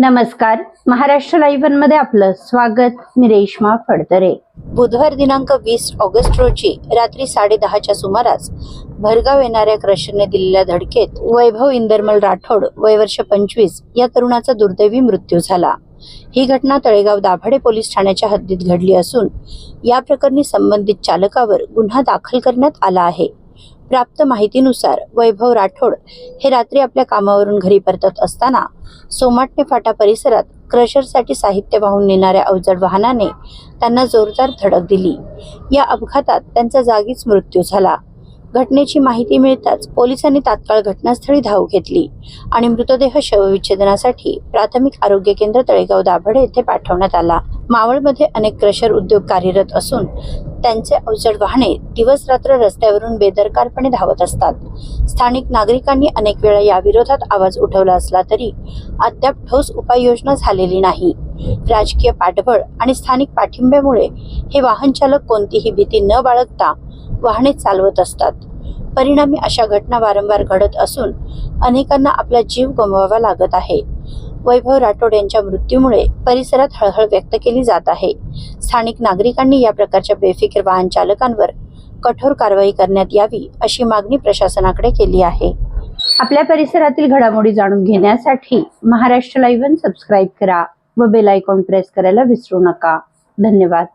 नमस्कार. महाराष्ट्र लाईव्हमध्ये आपलं स्वागत. मी रेश्मा फडतरे. बुधवार दिनांक वीस ऑगस्ट रोजी रात्री साडे दहाच्या सुमारास भरगाव येणाऱ्या क्रशरने दिलेल्या धडकेत वैभव इंदरमल राठोड वय वर्ष पंचवीस या तरुणाचा दुर्दैवी मृत्यू झाला. ही घटना तळेगाव दाभाडे पोलीस ठाण्याच्या हद्दीत घडली असून या प्रकरणी संबंधित चालकावर गुन्हा दाखल करण्यात आला आहे. प्राप्त माहितीनुसार वैभव राठोड हे रात्री आपल्या कामावरून घरी परतत असताना सोमाटणे फाटा परिसरात क्रशरसाठी साहित्य वाहून नेणाऱ्या अवजड वाहनाने त्यांना जोरदार धडक दिली. या अपघातात त्यांचा जागीच मृत्यू झाला. घटनेची माहिती मिळताच पोलिसांनी तात्काळ घटनास्थळी धाव घेतली आणि मृतदेह शवविच्छेदनासाठी प्राथमिक आरोग्य केंद्र तळेगाव दाभडे येथे पाठवण्यात आला. मावळमध्ये अनेक क्रशर उद्योग कार्यरत असून त्यांचे अवजड वाहने दिवस रात्र रस्त्यावरून बेदरकारपणे धावत असतात. स्थानिक नागरिकांनी अनेक वेळा याविरोधात आवाज उठवला असला तरी अद्याप ठोस उपाययोजना झालेली नाही. राजकीय पाठबळ आणि स्थानिक पाठिंब्यामुळे हे वाहन चालक कोणतीही भीती न बाळगता वाहने चालवत असतात. परिणामी अशा घटना वारंवार घडत असून अनेकांना आपला जीव गमवावा लागत आहे. वैभव राठोड यांच्या मृत्यूमुळे परिसरात हळहळ व्यक्त केली जात आहे. स्थानिक नागरिकांनी या प्रकारच्या बेफिकीर वाहन चालकांवर कठोर कारवाई करण्यात यावी अशी मागणी प्रशासनाकडे केली आहे. आपल्या परिसरातील घडामोडी जाणून घेण्यासाठी महाराष्ट्र लाईव्ह सबस्क्राईब करा व बेल आयकॉन प्रेस करायला विसरू नका. धन्यवाद.